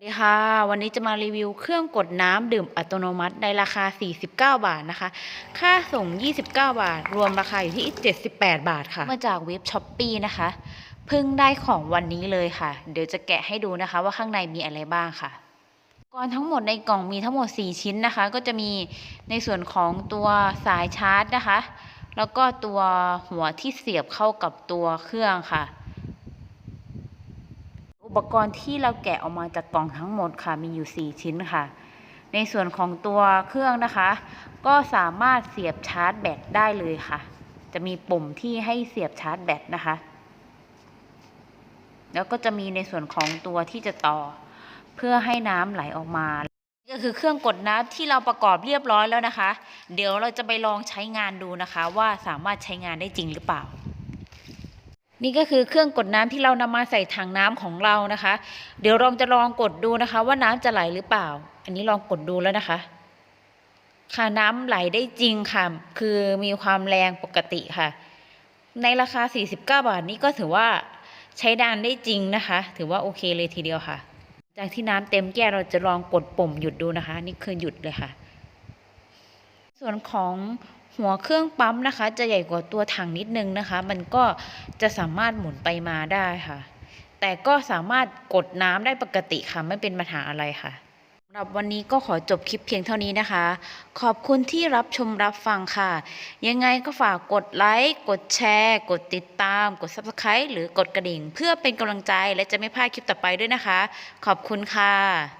สวัสดีค่ะ วันนี้จะมารีวิวเครื่องกดน้ำดื่มอัตโนมัติในราคา 49 บาทนะคะ ค่าส่ง 29 บาท รวมราคาอยู่ที่ 78 บาทค่ะ มาจากเว็บช้อปปีนะคะเพิ่งได้ของวันนี้เลยค่ะ เดี๋ยวจะแกะให้ดูนะคะ ว่าข้างในมีอะไรบ้างค่ะก่อนทั้งหมดในกล่องมีทั้งหมด 4 ชิ้นนะคะ ก็จะมีในส่วนของตัวสายชาร์จนะคะ แล้วก็ตัวหัวที่เสียบเข้ากับตัวเครื่องค่ะ อุปกรณ์ที่เราแกะออกมาจากกล่องทั้งหมดค่ะมีอยู่ 4 ชิ้นค่ะ ในส่วนของตัวเครื่องนะคะ ก็สามารถเสียบชาร์จแบตได้เลยค่ะ จะมีปุ่มที่ให้เสียบชาร์จแบตนะคะ แล้วก็จะมีในส่วนของตัวที่จะต่อเพื่อให้น้ำไหลออกมาก็คือเครื่องกดน้ำที่เราประกอบเรียบร้อยแล้วนะคะ เดี๋ยวเราจะไปลองใช้งานดูนะคะ ว่าสามารถใช้งานได้จริงหรือเปล่า นี่ก็คือเครื่องกดน้ำที่เรานำมาใส่ถังน้ำของเรานะคะ เดี๋ยวเราจะลองกดดูนะคะ ว่าน้ำจะไหลหรือเปล่า อันนี้ลองกดดูแล้วนะคะ ค่ะน้ำไหลได้จริงค่ะ คือมีความแรงปกติค่ะ ในราคา 49 บาทนี้ก็ถือว่าใช้ดานได้จริงนะคะ ถือว่าโอเคเลยทีเดียวค่ะ จากที่น้ำเต็มแก้วเราจะลองกดปุ่มหยุดดูนะคะ นี่คือหยุดเลยค่ะ ส่วนของ หัวเครื่องปั๊มนะคะ จะใหญ่กว่าตัวถังนิดนึงนะคะ มันก็จะสามารถหมุนไปมาได้ค่ะ แต่ก็สามารถกดน้ำได้ปกติค่ะไม่เป็นปัญหาอะไรค่ะสำหรับวันนี้ก็ขอจบคลิปเพียงเท่านี้นะคะ ขอบคุณที่รับชมรับฟังค่ะ ยังไงก็ฝากกดไลค์ กดแชร์ กดติดตาม กด Subscribe หรือกดกระดิ่ง เพื่อเป็นกำลังใจและจะไม่พลาดคลิปต่อไปด้วยนะคะ ขอบคุณค่ะ